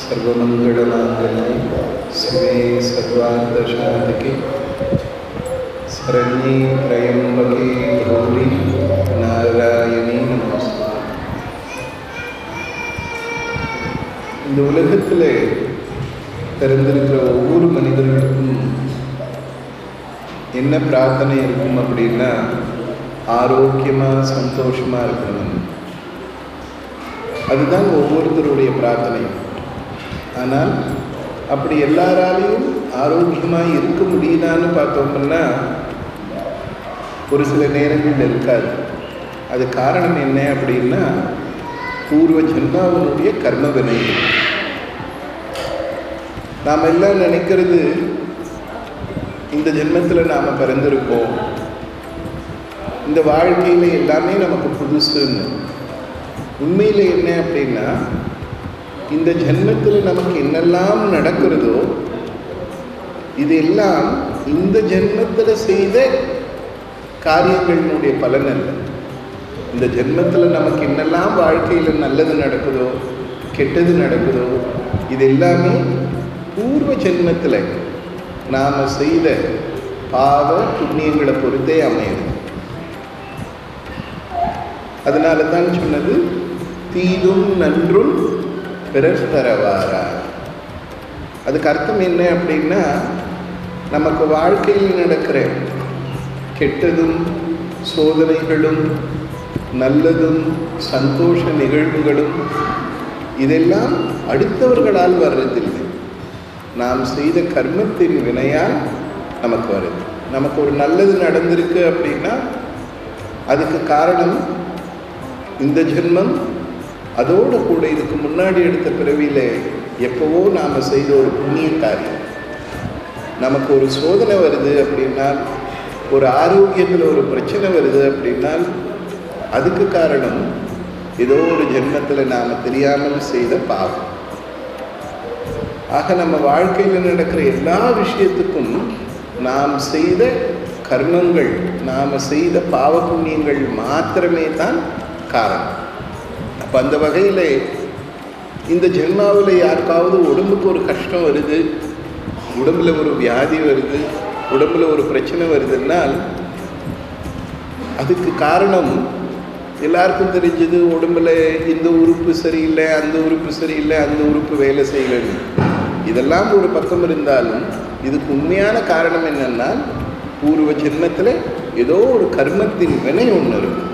सर्वमङ्गलमाङ्गल्ये शिवे सर्वार्धशाधिके शरण्ये त्र्यम्बके गौरी நாராயணி நமஸ்தே இந்த உலகத்தில் பிறந்திருக்கிற ஒவ்வொரு மனிதர்களுக்கும் என்ன பிரார்த்தனை இருக்கும் அப்படின்னா ஆரோக்கியமாக சந்தோஷமாக இருக்கணும் அதுதான் ஒவ்வொருத்தருடைய பிரார்த்தனை ஆனால் அப்படி எல்லாராலையும் ஆரோக்கியமாக இருக்க முடியுதான்னு பார்த்தோம்னா ஒரு சில நேரங்கள் இருக்காது. அது காரணம் என்ன அப்படின்னா பூர்வ ஜென்மாவனுடைய கர்ம வினை நாம் எல்லாம் நினைக்கிறது இந்த ஜென்மத்தில் நாம் பிறந்திருப்போம். இந்த வாழ்க்கையில் எல்லாமே நமக்கு புதுசுன்னு. உண்மையில் என்ன அப்படின்னா இந்த ஜென்மத்தில் நமக்கு என்னெல்லாம் நடக்கிறதோ இதெல்லாம் இந்த ஜென்மத்தில் செய்த காரியங்களினுடைய பலன் அல்ல. இந்த ஜென்மத்தில் நமக்கு என்னெல்லாம் வாழ்க்கையில் நல்லது நடக்குதோ கெட்டது நடக்குதோ இது எல்லாமே பூர்வ ஜென்மத்தில் நாம் செய்த பாவ புண்ணியங்களை பொறுத்தே அமையுது. அதனால தான் சொன்னது தீதும் நன்றும் பிறர் தரவாரா அதுக்கு அர்த்தம் என்ன அப்படின்னா நமக்கு வாழ்க்கையில் நடக்கிற கெட்டதும் சோதனைகளும் நல்லதும் சந்தோஷ நிகழ்வுகளும் இதெல்லாம் அடுத்தவர்களால் வர்றதில்லை. நாம் செய்த கர்மத்தின் வினையால் நமக்கு வருது. நமக்கு ஒரு நல்லது நடந்திருக்கு அப்படின்னா அதுக்கு காரணம் இந்த ஜென்மம் அதோடு கூட இதுக்கு முன்னாடி எடுத்த பிறவியில் எப்போவோ நாம் செய்த ஒரு புண்ணிய காரியம். நமக்கு ஒரு சோதனை வருது அப்படின்னா ஒரு ஆரோக்கியத்தில் ஒரு பிரச்சனை வருது அப்படின்னால் அதுக்கு காரணம் ஏதோ ஒரு ஜென்மத்தில் நாம் தெரியாமல் செய்த பாவம். ஆக நம்ம வாழ்க்கையில் நடக்கிற எல்லா விஷயத்துக்கும் நாம் செய்த கர்மங்கள் நாம் செய்த பாவ புண்ணியங்கள் மாத்திரமே தான் காரணம். அப்போ அந்த வகையில் இந்த ஜென்மாவில் யாருக்காவது உடம்புக்கு ஒரு கஷ்டம் வருது உடம்புல ஒரு வியாதி வருது உடம்புல ஒரு பிரச்சனை வருதுன்னால் அதுக்கு காரணம் எல்லாருக்கும் தெரிஞ்சது உடம்புல இந்த உறுப்பு சரியில்லை அந்த உறுப்பு சரியில்லை அந்த உறுப்பு வேலை செய்யலைன்னு. இதெல்லாம் ஒரு பக்கம் இருந்தாலும் இதுக்கு உண்மையான காரணம் என்னென்னா பூர்வ ஜென்மத்தில் ஏதோ ஒரு கர்மத்தின் வினை ஒன்று இருக்கும்.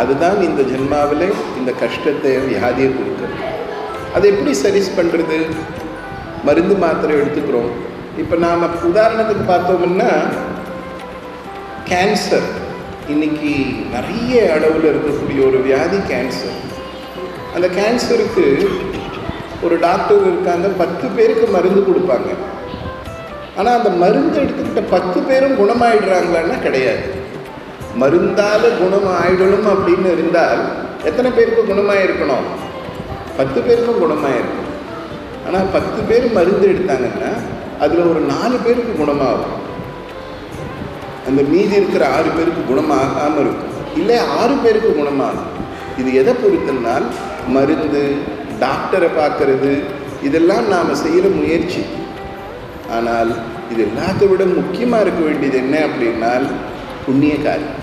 அதுதான் இந்த ஜென்மாவில் இந்த கஷ்டத்தை வியாதியை கொடுக்குறது. அதை எப்படி சரிஸ் பண்ணுறது மருந்து மாத்திரை எடுத்துக்கிறோம். இப்போ நாம் உதாரணத்துக்கு பார்த்தோம்னா கேன்சர் இன்னைக்கு நிறைய அளவில் இருக்கக்கூடிய ஒரு வியாதி கேன்சர் அந்த கேன்சருக்கு ஒரு டாக்டர் இருக்காங்க பத்து பேருக்கு மருந்து கொடுப்பாங்க. ஆனால் அந்த மருந்து எடுத்துக்கிட்ட பத்து பேரும் குணமாயிடுறாங்களான்னா கிடையாது. மருந்தால் குணம் ஆயிடணும் அப்படின்னு இருந்தால் எத்தனை பேருக்கு குணமாயிருக்கணும்? பத்து பேருக்கும் குணமாயிருக்கணும் ஆனால் பத்து பேர் மருந்து எடுத்தாங்கன்னா அதில் ஒரு நாலு பேருக்கு குணமாகும். அந்த மீதி இருக்கிற ஆறு பேருக்கு குணமாகாமல் இருக்கும். இல்லை ஆறு பேருக்கு குணமாகும். இது எதை பொறுத்தனால் மருந்து டாக்டரை பார்க்கறது இதெல்லாம் நாம் செய்கிற முயற்சி. ஆனால் இது எல்லாத்தை விட முக்கியமாக இருக்க வேண்டியது என்ன அப்படின்னால் புண்ணிய காரியம்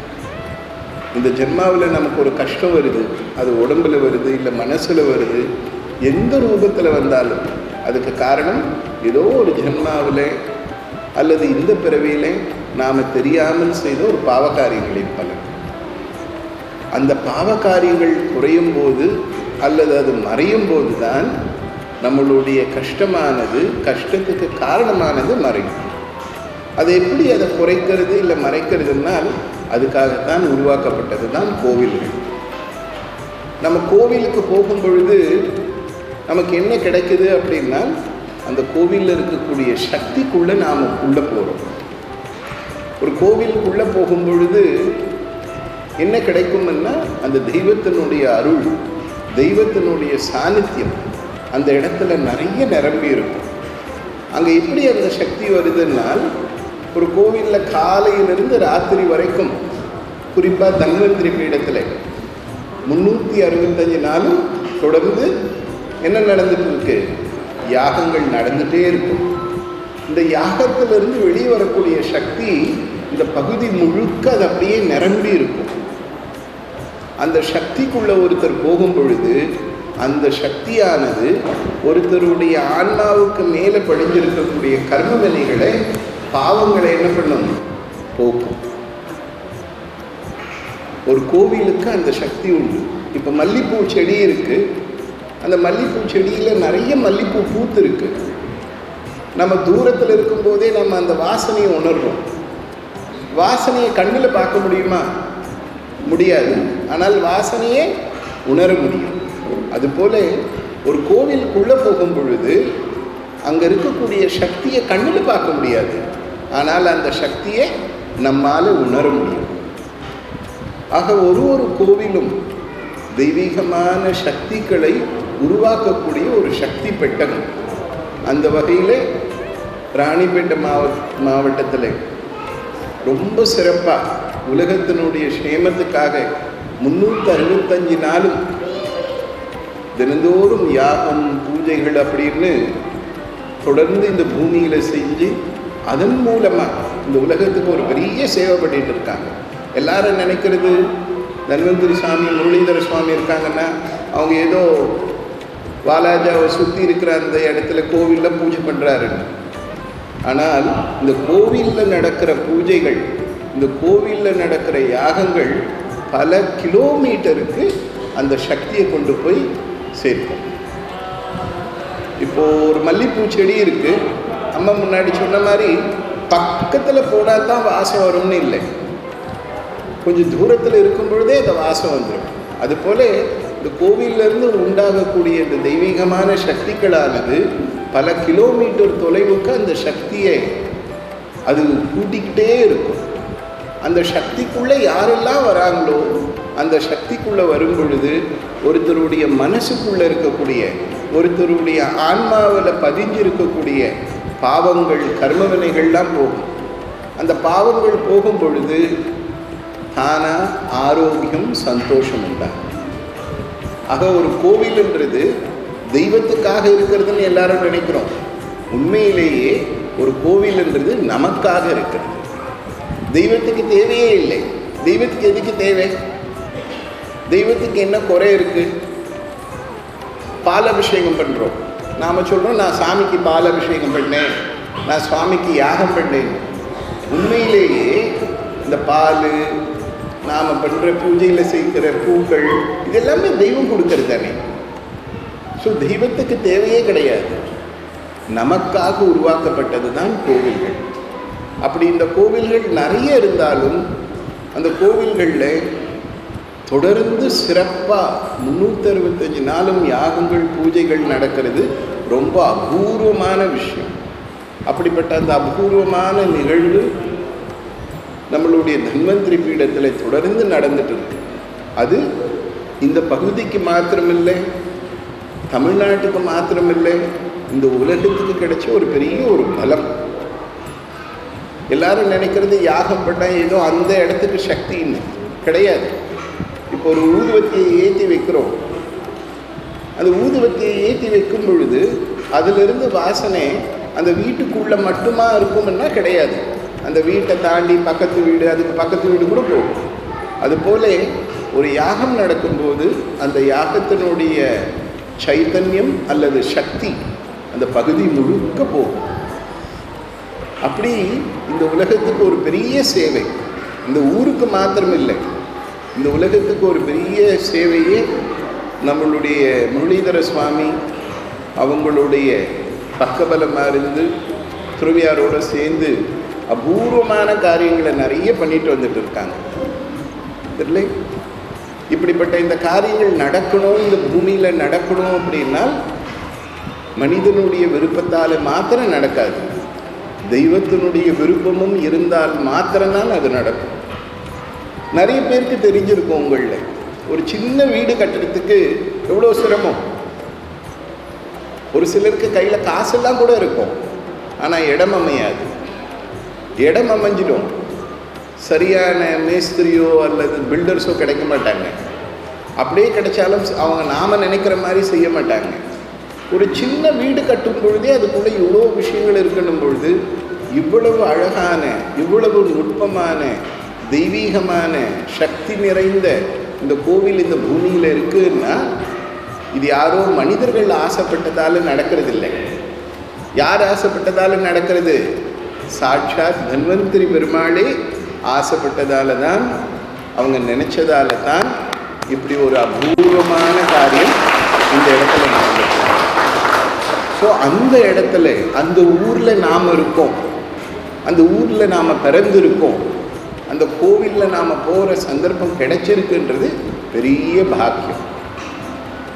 இந்த ஜென்மாவில் நமக்கு ஒரு கஷ்டம் வருது அது உடம்புல வருது இல்லை மனசில் வருது எந்த ரூபத்தில் வந்தாலும். அதுக்கு காரணம் ஏதோ ஒரு ஜென்மாவில் அல்லது இந்த பிறவியில் நாம் தெரியாமல் செய்த ஒரு பாவகாரியங்களின் பலன். அந்த பாவகாரியங்கள் குறையும் போது அல்லது அது மறையும் போது தான் நம்மளுடைய கஷ்டமானது கஷ்டத்துக்கு காரணமானது மறையும். அதை எப்படி அதை குறைக்கிறது இல்லை மறைக்கிறதுனால் அதுக்காகத்தான் உருவாக்கப்பட்டது தான் கோவில்கள் நம்ம கோவிலுக்கு போகும் பொழுது நமக்கு என்ன கிடைக்குது அப்படின்னா அந்த கோவிலில் இருக்கக்கூடிய சக்திக்குள்ளே நாம் உள்ளே போகிறோம். ஒரு கோவிலுக்குள்ளே போகும் பொழுது என்ன கிடைக்கும்னா அந்த தெய்வத்தினுடைய அருள் தெய்வத்தினுடைய சாநித்தியம் அந்த இடத்துல நிறைய நிரம்பி இருக்கும். அங்கே எப்படி அந்த சக்தி வருதுன்னால் ஒரு கோவிலில் காலையிலிருந்து ராத்திரி வரைக்கும் குறிப்பாக தன்வந்திரி பீடத்தில் முந்நூற்றி அறுபத்தஞ்சு நாளும் தொடர்ந்து என்ன நடந்துட்டு இருக்கு? யாகங்கள் நடந்துகிட்டே இருக்கும் இந்த யாகத்திலிருந்து வெளியே வரக்கூடிய சக்தி இந்த பகுதி முழுக்க அது அப்படியே நிரம்பி இருக்கும். அந்த சக்திக்குள்ள ஒருத்தர் போகும் பொழுது அந்த சக்தியானது ஒருத்தருடைய ஆன்மாவுக்கு மேலே படிஞ்சிருக்கக்கூடிய கர்ம நிலைகளை பாவங்களை என்ன பண்ணும்? போக்கும். ஒரு கோவிலுக்கு அந்த சக்தி உண்டு. இப்போ மல்லிப்பூ செடி இருக்கு. அந்த மல்லிப்பூ செடியில் நிறைய மல்லிப்பூ பூத்து இருக்கு நம்ம தூரத்தில் இருக்கும்போதே நம்ம அந்த வாசனையை உணர்றோம். வாசனையை கண்ணில் பார்க்க முடியுமா? முடியாது. ஆனால் வாசனையே உணர முடியும். அதுபோல ஒரு கோவிலுக்குள்ளே போகும் பொழுது அங்கே இருக்கக்கூடிய சக்தியை கண்ணில் பார்க்க முடியாது. ஆனால் அந்த சக்தியை நம்மால் உணர முடியும். ஆக ஒரு ஒரு கோவிலும் தெய்வீகமான சக்திகளை உருவாக்கக்கூடிய ஒரு சக்தி பெட்டகம். அந்த வகையில் ராணிப்பேட்டை மாவட்ட மாவட்டத்தில் ரொம்ப சிறப்பாக உலகத்தினுடைய க்ஷேமத்துக்காக முன்னூற்றி அறுபத்தஞ்சு நாளும் தினந்தோறும் யாகம் பூஜைகள் அப்படின்னு தொடர்ந்து இந்த பூமியில் செஞ்சு அதன் மூலமாக இந்த உலகத்துக்கு ஒரு பெரிய சேவை பண்ணிட்டு இருக்காங்க. எல்லாரும் நினைக்கிறது தன்வந்திரி சாமி முரளிதர சுவாமி இருக்காங்கன்னா அவங்க ஏதோ வாலாஜாவை சுற்றி இருக்கிற அந்த இடத்துல கோவிலில் பூஜை பண்ணுறாருன்னு ஆனால் இந்த கோவிலில் நடக்கிற பூஜைகள் இந்த கோவிலில் நடக்கிற யாகங்கள் பல கிலோமீட்டருக்கு அந்த சக்தியை கொண்டு போய் சேர்க்கும். இப்போ ஒரு மல்லிப்பூ செடி இருக்குது அம்மா முன்னாடி சொன்ன மாதிரி பக்கத்தில் போனால் தான் வாசம் வரும்னு இல்லை. கொஞ்சம் தூரத்தில் இருக்கும் பொழுதே அந்த வாசம் வந்துடும் அதுபோல இந்த கோவிலிருந்து உண்டாகக்கூடிய இந்த தெய்வீகமான சக்திகளானது பல கிலோமீட்டர் தொலைவுக்கு அந்த சக்தியை அது கூட்டிக்கிட்டே இருக்கும். அந்த சக்திக்குள்ளே யாரெல்லாம் வராங்களோ அந்த சக்திக்குள்ளே வரும் பொழுது ஒருத்தருடைய மனசுக்குள்ளே இருக்கக்கூடிய ஒருத்தருடைய ஆன்மாவில் பதிஞ்சிருக்கக்கூடிய பாவங்கள் கர்மவினைகள்லாம் போகும். அந்த பாவங்கள் போகும் பொழுது தானாக ஆரோக்கியம் சந்தோஷம் உண்டாகும். ஆக ஒரு கோவில்ன்றது தெய்வத்துக்காக இருக்கிறதுன்னு எல்லாரும் நினைக்கிறோம். உண்மையிலேயே ஒரு கோவில்ன்றது நமக்காக இருக்கிறது. தெய்வத்துக்கு தேவையே இல்லை. தெய்வத்துக்கு எதுக்கு தேவை? தெய்வத்துக்கு என்ன குறை இருக்குது பாலபிஷேகம் பண்ணுறோம் நாம் சொல்கிறோம் நான் சாமிக்கு பால் அபிஷேகம் பண்ணேன் நான் சுவாமிக்கு யாகம் பண்ணேன். உண்மையிலேயே இந்த பால் நாம் பண்ணுற பூஜையில் செய்கிற பூக்கள் இதெல்லாமே தெய்வம் கொடுக்கறது தானே. ஸோ தெய்வத்துக்கு தேவையே கிடையாது. நமக்காக உருவாக்கப்பட்டது தான் கோவில்கள். அப்படி இந்த கோவில்கள் நிறைய இருந்தாலும் அந்த கோவில்களில் தொடர்ந்து சிறப்பாக முந்நூற்றி அறுபத்தஞ்சு நாளும் யாகங்கள் பூஜைகள் நடக்கிறது. ரொம்ப அபூர்வமான விஷயம். அப்படிப்பட்ட அந்த அபூர்வமான நிகழ்வு நம்மளுடைய தன்வந்திரி பீடத்தில் தொடர்ந்து நடந்துட்டு இருக்கு. அது இந்த பகுதிக்கு மாத்திரமில்லை தமிழ்நாட்டுக்கு மாத்திரமில்லை இந்த உலகத்துக்கு கிடைச்ச ஒரு பெரிய ஒரு பலம். எல்லாரும் நினைக்கிறது யாகம் பண்ணால் ஏதோ அந்த இடத்துக்கு சக்தின்னு கிடையாது. இப்போ ஒரு ஊதுவத்தியை ஏற்றி வைக்கிறோம். அந்த ஊதுவத்தியை ஏற்றி வைக்கும் பொழுது அதிலிருந்து வாசனை அந்த வீட்டுக்குள்ளே மட்டுமா இருக்கும்னா கிடையாது. அந்த வீட்டை தாண்டி பக்கத்து வீடு அதுக்கு பக்கத்து வீடு கூட போகும். அதுபோல ஒரு யாகம் நடக்கும்போது அந்த யாகத்தினுடைய சைத்தன்யம் அல்லது சக்தி அந்த பகுதி முழுக்க போகும். அப்படி இந்த உலகத்துக்கு ஒரு பெரிய சேவை. இந்த ஊருக்கு மாத்திரம் இல்லை இந்த உலகத்துக்கு ஒரு பெரிய சேவையே நம்மளுடைய முரளிதர சுவாமி அவங்களுடைய பக்கபலமாக இருந்து துருவியாரோட சேர்ந்து அபூர்வமான காரியங்களை நிறைய பண்ணிட்டு வந்துட்டு இருக்காங்க. தெரியல இப்படிப்பட்ட இந்த காரியங்கள் நடக்கணும் இந்த பூமியில் நடக்கணும் அப்படின்னா மனிதனுடைய விருப்பத்தால் மாத்திரம் நடக்காது. தெய்வத்தினுடைய விருப்பமும் இருந்தால் மாத்திரம்தான் அது நடக்கும். நிறைய பேருக்கு தெரிஞ்சிருக்கும் உங்களில். ஒரு சின்ன வீடு கட்டுறதுக்கு எவ்வளோ சிரமம்? ஒரு சிலருக்கு கையில் காசெல்லாம் கூட இருக்கும். ஆனால் இடம் அமையாது. இடம் அமைஞ்சிடும். சரியான மேஸ்திரியோ அல்லது பில்டர்ஸோ கிடைக்க மாட்டாங்க. அப்படியே கிடைச்சாலும் அவங்க நாம் நினைக்கிற மாதிரி செய்ய மாட்டாங்க. ஒரு சின்ன வீடு கட்டும் பொழுதே அதுக்குள்ளே இவ்வளோ விஷயங்கள் இருக்கணும் பொழுது இவ்வளவு அழகான இவ்வளவு நுட்பமான தெய்வீகமான சக்தி நிறைந்த இந்த கோவில் இந்த பூமியில் இருக்குன்னா இது யாரோ மனிதர்கள் ஆசைப்பட்டதால நடக்கிறதில்லை. யார் ஆசைப்பட்டதால் நடக்கிறது? சாட்சாத் தன்வந்திரி பெருமாளே ஆசைப்பட்டதால தான் அவங்க நினச்சதால தான் இப்படி ஒரு அபூர்வமான காரியம் இந்த இடத்துல நடந்துச்சு. ஸோ அந்த இடத்துல அந்த ஊரில் நாம் இருக்கோம். அந்த ஊரில் நாம் பிறந்திருக்கோம். அந்த கோவிலில் நாம் போகிற சந்தர்ப்பம் கிடைச்சிருக்குன்றது பெரிய பாக்கியம்.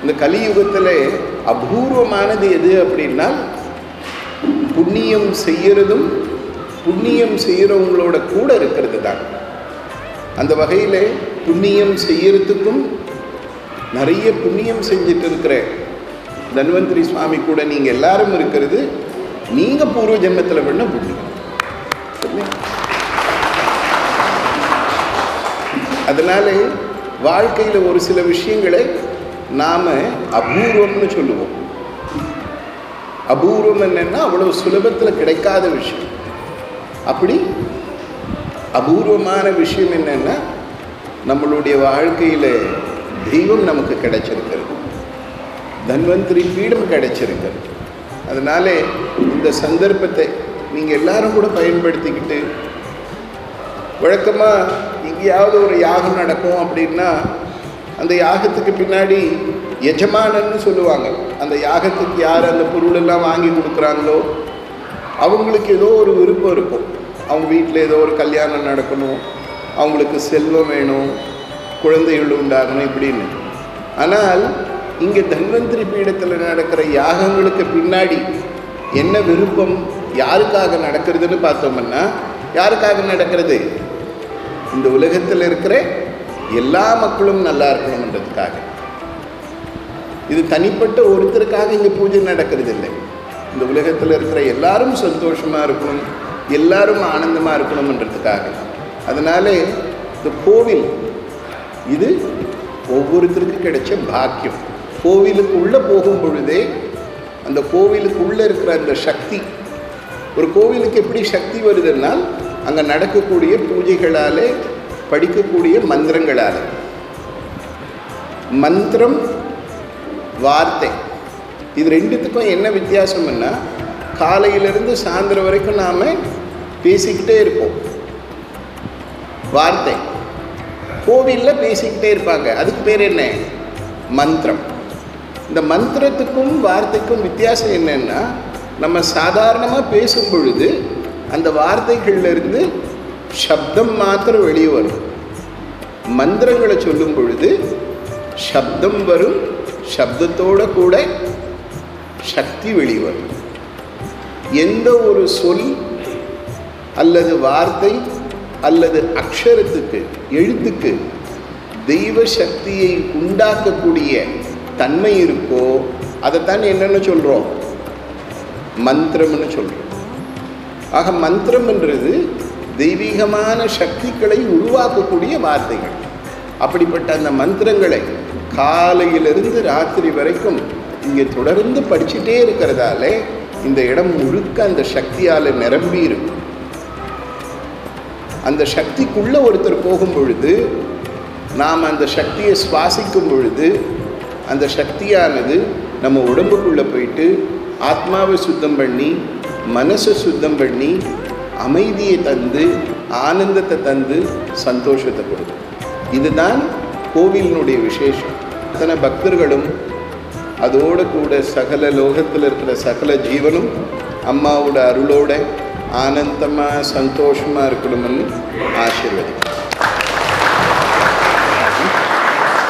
இந்த கலியுகத்தில் அபூர்வமானது எது அப்படின்னா புண்ணியம் செய்கிறதும் புண்ணியம் செய்கிறவங்களோட கூட இருக்கிறது தான் அந்த வகையில் புண்ணியம் செய்யறதுக்கும் நிறைய புண்ணியம் செஞ்சுட்டு இருக்கிற தன்வந்திரி சுவாமி கூட நீங்கள் எல்லாரும் இருக்கிறது நீங்கள் பூர்வ ஜென்மத்தில் பண்ண புண்ணியம். அதனால வாழ்க்கையில் ஒரு சில விஷயங்களை நாம் அபூர்வம்னு சொல்லுவோம். அபூர்வம் என்னென்னா அவ்வளோ சுலபத்தில் கிடைக்காத விஷயம். அப்படி அபூர்வமான விஷயம் என்னன்னா நம்மளுடைய வாழ்க்கையில் தெய்வம் நமக்கு கிடைச்சிருக்கிறது. தன்வந்திரி பீடம் கிடைச்சிருக்கிறது. அதனால இந்த சந்தர்ப்பத்தை நீங்கள் எல்லாரும் கூட பயன்படுத்திக்கிட்டு வழக்கமாக எங்கேயாவது ஒரு யாகம் நடக்கும் அப்படின்னா அந்த யாகத்துக்கு பின்னாடி எஜமானன்னு சொல்லுவாங்க. அந்த யாகத்துக்கு யார் அந்த பொருளெல்லாம் வாங்கி கொடுக்குறாங்களோ அவங்களுக்கு ஏதோ ஒரு விருப்பம் இருக்கும். அவங்க வீட்டில் ஏதோ ஒரு கல்யாணம் நடக்கணும் அவங்களுக்கு செல்வம் வேணும் குழந்தைகள் உண்டாகணும் இப்படின்னு. ஆனால் இங்கே தன்வந்திரி பீடத்தில் நடக்கிற யாகங்களுக்கு பின்னாடி என்ன விருப்பம் யாருக்காக நடக்கிறதுன்னு பார்த்தோம்னா யாருக்காக நடக்கிறது? இந்த உலகத்தில் இருக்கிற எல்லா மக்களும் நல்லா இருக்கணுன்றதுக்காக இது தனிப்பட்ட ஒருத்தருக்காக இங்கே பூஜை நடக்கிறது இல்லை இந்த உலகத்தில் இருக்கிற எல்லாரும் சந்தோஷமாக இருக்கணும் எல்லாரும் ஆனந்தமாக இருக்கணும்ன்றதுக்காக. அதனாலே இந்த கோவில் இது ஒவ்வொருத்தருக்கும் கிடைச்ச பாக்கியம். கோவிலுக்கு உள்ளே போகும் பொழுதே அந்த கோவிலுக்குள்ளே இருக்கிற அந்த சக்தி ஒரு கோவிலுக்கு எப்படி சக்தி வருதுன்னால் அங்கே நடக்கக்கூடிய பூஜைகளாலே படிக்கக்கூடிய மந்திரங்களால். மந்திரம் வார்த்தை. இது ரெண்டுத்துக்கும் என்ன வித்தியாசம்னா காலையிலிருந்து சாயந்தரம் வரைக்கும் நாம் பேசிக்கிட்டே இருப்போம். வார்த்தை. கோவிலில் பேசிக்கிட்டே இருப்பாங்க. அதுக்கு பேர் என்ன? மந்திரம். இந்த மந்திரத்துக்கும் வார்த்தைக்கும் வித்தியாசம் என்னென்னா நம்ம சாதாரணமாக பேசும் பொழுது அந்த வார்த்தைகள்ல இருந்து சப்தம் மாத்திரம் வெளியே வரும் மந்திரங்களை சொல்லும் பொழுது சப்தம் வரும் சப்தத்தோட கூட சக்தி வெளிவரும் எந்த ஒரு சொல் அல்லது வார்த்தை அல்லது அக்ஷரத்துக்கு எழுத்துக்கு தெய்வ சக்தியை உண்டாக்கக்கூடிய தன்மை இருக்கோ அதைத்தான் என்னென்னு சொல்கிறோம் மந்திரம்னு சொல்கிறோம் ஆக மந்திரம்ன்றது தெய்வீகமான சக்திகளை உருவாக்கக்கூடிய வார்த்தைகள். அப்படிப்பட்ட அந்த மந்திரங்களை காலையிலிருந்து ராத்திரி வரைக்கும் இங்கே தொடர்ந்து படிச்சுட்டே இருக்கிறதால இந்த இடம் முழுக்க அந்த சக்தியால் நிரம்பி இருக்கும். அந்த சக்திக்குள்ள ஒருத்தர் போகும் பொழுது நாம் அந்த சக்தியை சுவாசிக்கும் பொழுது அந்த சக்தியானது நம்ம உடம்புக்குள்ளே போயிட்டு ஆத்மாவை சுத்தம் பண்ணி மனசை சுத்தம் பண்ணி அமைதியை தந்து ஆனந்தத்தை தந்து சந்தோஷத்தை கொடுக்கும். இதுதான் கோவிலினுடைய விசேஷம். அத்தனை பக்தர்களும் அதோடு கூட சகல லோகத்தில் இருக்கிற சகல ஜீவனும் அம்மாவோட அருளோட ஆனந்தமாக சந்தோஷமாக இருக்கணும்னு ஆசீர்வதிக்கும்